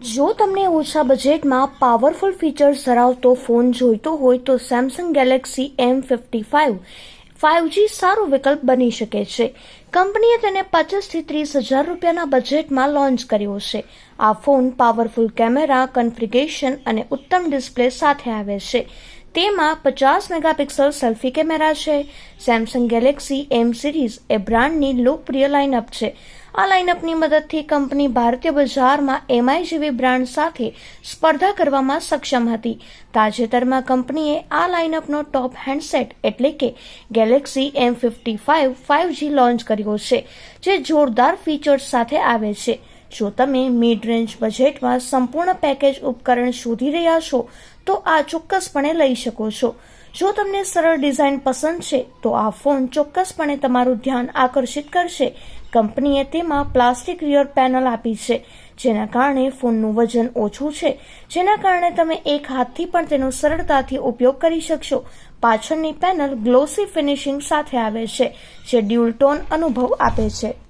જો તમને ઓછા બજેટમાં પાવરફુલ ફીચર્સ ધરાવતો ફોન જોઈતો હોય તો Samsung Galaxy M fifty five five G સારો વિકલ્પ બની શકે છે. કંપનીએ તેને પચીસથી ત્રીસ હજાર રૂપિયાના બજેટમાં લોન્ચ કર્યો છે. આ ફોન પાવરફુલ કેમેરા કન્ફિગેશન અને ઉત્તમ ડિસ્પ્લે સાથે આવે છે. તેમાં પચાસ મેગાપિક્સલ સેલ્ફી કેમેરા છે. સેમસંગ ગેલેક્સી એમ સિરીઝ એ બ્રાન્ડની લોકપ્રિય લાઇનઅપ છે. આ લાઇનઅપની મદદથી કંપની ભારતીય બજારમાં એમઆઈ જેવી બ્રાન્ડ સાથે સ્પર્ધા કરવામાં સક્ષમ હતી. તાજેતરમાં કંપનીએ આ લાઇનઅપનો ટોપ હેન્ડસેટ એટલે કે Galaxy M fifty five five G launch કર્યો છે, જે જોરદાર ફીચર્સ સાથે આવે છે. જો તમે મિડ રેન્જ બજેટમાં સંપૂર્ણ પેકેજ ઉપકરણ શોધી રહ્યા છો, તો આ ચોક્કસપણે લઈ શકો છો. જો તમને સરળ ડિઝાઇન પસંદ છે, તો આ ફોન ચોક્કસપણે તમારું ધ્યાન આકર્ષિત કરશે. કંપનીએ તેમાં પ્લાસ્ટિક રિયર પેનલ આપી છે, જેના કારણે ફોનનું વજન ઓછું છે. જેના કારણે તમે એક હાથથી પણ તેનો સરળતાથી ઉપયોગ કરી શકશો. પાછળની પેનલ ગ્લોસી ફિનિશિંગ સાથે આવે છે, જે ડ્યુલ ટોન અનુભવ આપે છે.